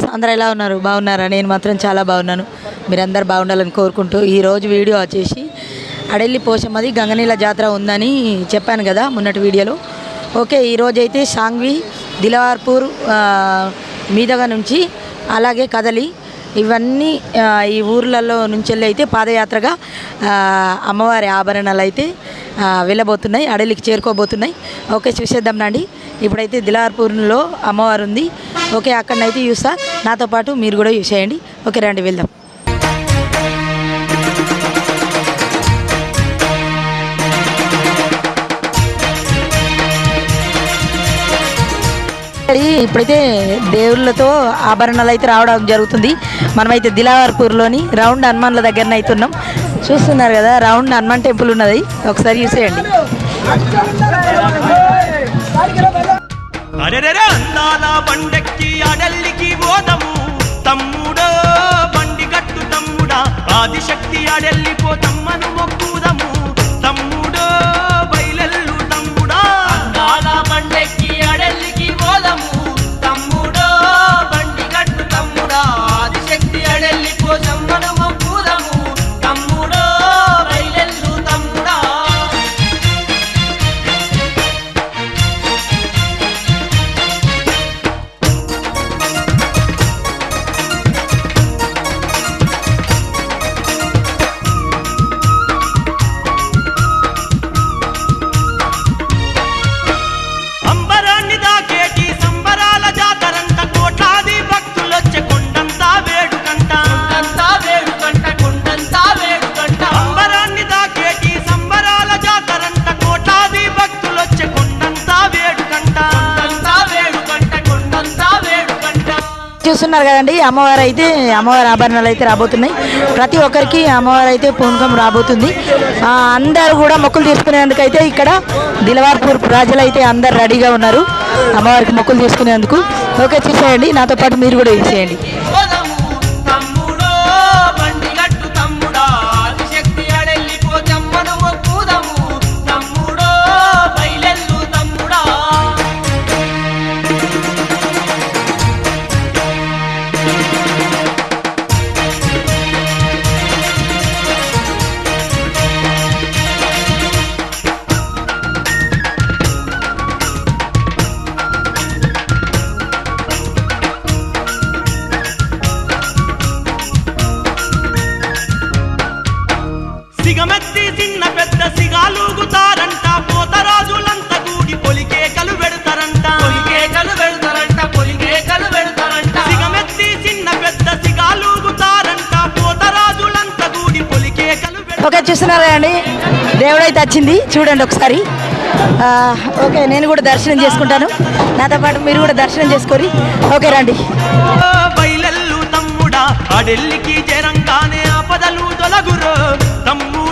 Guys అందరూ ఎలా ఉన్నారు? బాగున్నారా? నేను మాత్రం చాలా బాగున్నాను. మీరందరూ బాగుండాలని కోరుకుంటూ ఈరోజు వీడియో వచ్చేసి అడెల్లి పోషమ్మది గంగనీల జాతర ఉందని చెప్పాను కదా మొన్నటి వీడియోలో. ఓకే ఈరోజైతే సాంగ్వి దిలవార్పూర్ మీదగా నుంచి అలాగే కదలి ఇవన్నీ ఈ ఊర్లలో నుంచి వెళ్ళి అయితే పాదయాత్రగా అమ్మవారి ఆభరణాలు అయితే వెళ్ళబోతున్నాయి అడలికి చేరుకోబోతున్నాయి. ఓకే చూసేద్దాం రండి. ఇప్పుడైతే దిలార్పూర్లో అమ్మవారు ఉంది ఓకే అక్కడనైతే చూస్తా. నాతో పాటు మీరు కూడా యూస్ చేయండి. ఓకే రండి వెళ్దాం. ఇప్పుడైతే దేవుళ్ళతో ఆభరణాలు అయితే రావడం జరుగుతుంది. మనమైతే దిలావర్పూర్లోని రౌండ్ హనుమాన్ల దగ్గర అయితే ఉన్నాం. చూస్తున్నారు కదా రౌండ్ హనుమాన్ టెంపుల్ ఉన్నది. ఒకసారి చూసేయండి. అరెరెరె అందాల బండెక్కి అడల్లికి పోదము తమ్ముడో బండి కట్టు తమ్ముడా ఆదిశక్తి అడెల్లిపో తమ్మను మొక్కుదము చూస్తున్నారు కదండి అమ్మవారు అయితే అమ్మవారి ఆభరణాలు అయితే రాబోతున్నాయి. ప్రతి ఒక్కరికి అమ్మవారు అయితే పూనకం రాబోతుంది. అందరూ కూడా మొక్కులు తీసుకునేందుకు అయితే ఇక్కడ దిలవార్పూర్ ప్రజలు అయితే అందరు రెడీగా ఉన్నారు. అమ్మవారికి మొక్కులు తీసుకునేందుకు. ఓకే చూసేయండి నాతో పాటు మీరు కూడా ఇచ్చేయండి చిన్న పెద్ద సిగాలుగుతారంట పోతరాజులంతా కూడి పొలికేకలు పెడతారంట. పొలికేకలు పెడతారంట పొలికేకలు పెడతారంట. సిగమెత్తి చిన్న పెద్ద సిగాలుగుతారంట పోతరాజులంతా కూడి పొలికేకలు పెడతారంట. ఓకే చూస్తున్నారు కదండి దేవుడు అయితే వచ్చింది. చూడండి ఒకసారి. ఆ, ఓకే నేను కూడా దర్శనం చేసుకుంటాను. నాతో పాటు మీరు కూడా దర్శనం చేసుకోరి. ఓకే రండి. బయలెల్లు తమ్ముడా అడెల్లికి జరంగానే ఆపదలు తొలగురో. తమ్ముడో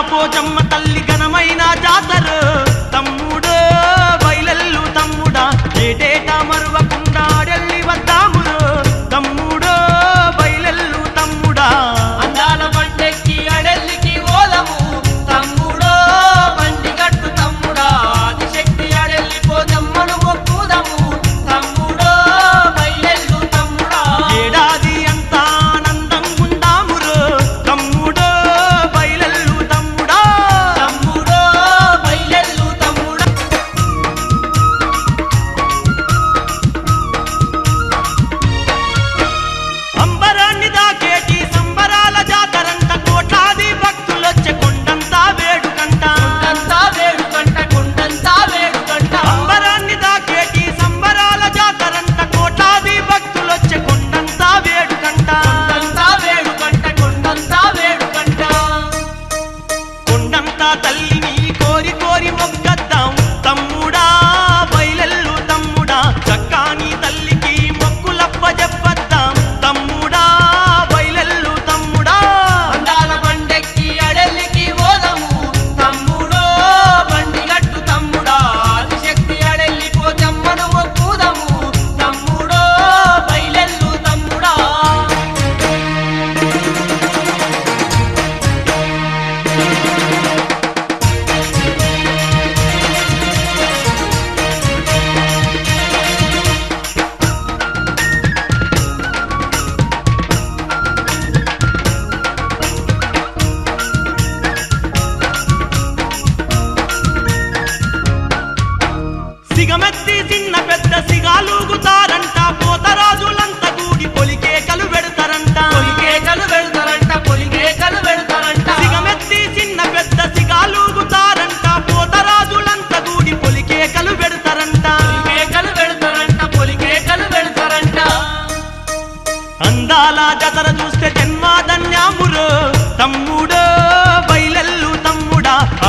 పోచమ్మ తల్లి ఘనమైన జాతరు.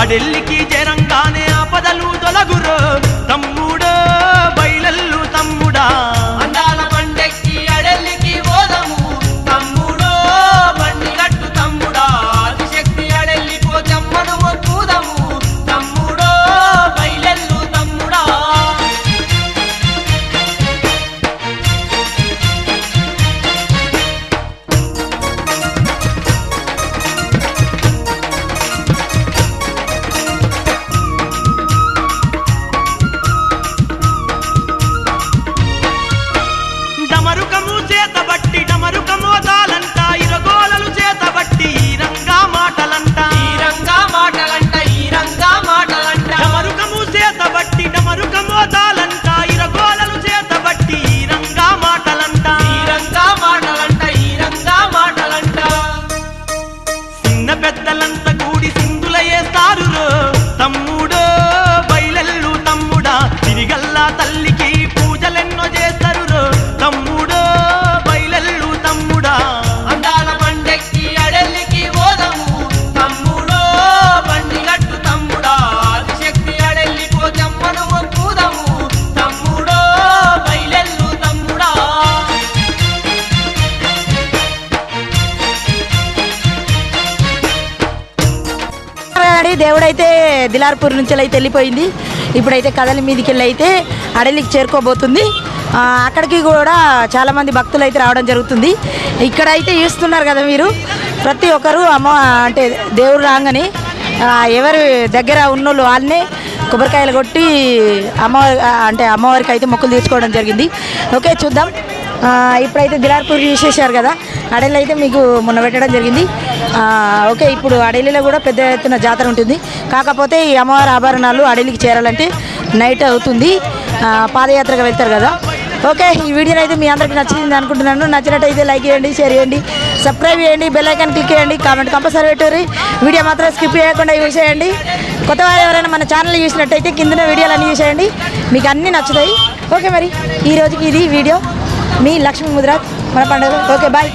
తమ్ముడా జరంగానే ఆపదలు తొలగురు. దేవుడైతే దిలార్పూర్ నుంచి అయితే వెళ్ళిపోయింది ఇప్పుడైతే కథల మీదకి వెళ్ళి అయితే అడలికి చేరుకోబోతుంది. అక్కడికి కూడా చాలామంది భక్తులు అయితే రావడం జరుగుతుంది. ఇక్కడ అయితే చూస్తున్నారు కదా మీరు? ప్రతి ఒక్కరు అమ్మ అంటే దేవుడు రాగానే ఎవరి దగ్గర ఉన్నోళ్ళు వాళ్ళనే కొబ్బరికాయలు కొట్టి అమ్మవారి అంటే అమ్మవారికి అయితే మొక్కులు తీర్చుకోవడం జరిగింది. ఓకే చూద్దాం. ఇప్పుడైతే దిలార్పూర్ చూసేసారు కదా అడవిలో అయితే మీకు మొన్న పెట్టడం జరిగింది. ఓకే ఇప్పుడు అడవిలో కూడా పెద్ద ఎత్తున జాతర ఉంటుంది. కాకపోతే ఈ అమ్మవారి ఆభరణాలు అడవికి చేరాలంటే నైట్ అవుతుంది. పాదయాత్రగా వెళ్తారు కదా. ఓకే ఈ వీడియో అయితే మీ అందరికీ నచ్చింది అనుకుంటున్నాను. నచ్చినట్టయితే లైక్ చేయండి షేర్ చేయండి సబ్స్క్రైబ్ చేయండి బెల్ ఐకాన్ క్లిక్ చేయండి కామెంట్ కంపల్సరీ పెట్టారు వీడియో మాత్రం స్కిప్ చేయకుండా యూజ్ చేయండి. కొత్త వారు ఎవరైనా మన ఛానల్ చూసినట్టయితే కింద వీడియోలు అన్నీ చూసేయండి. మీకు అన్నీ నచ్చుతాయి. ఓకే మరి ఈ రోజుకి ఇది వీడియో. మీ లక్ష్మీ ముద్రాత్ మన పండుగ. Okay bye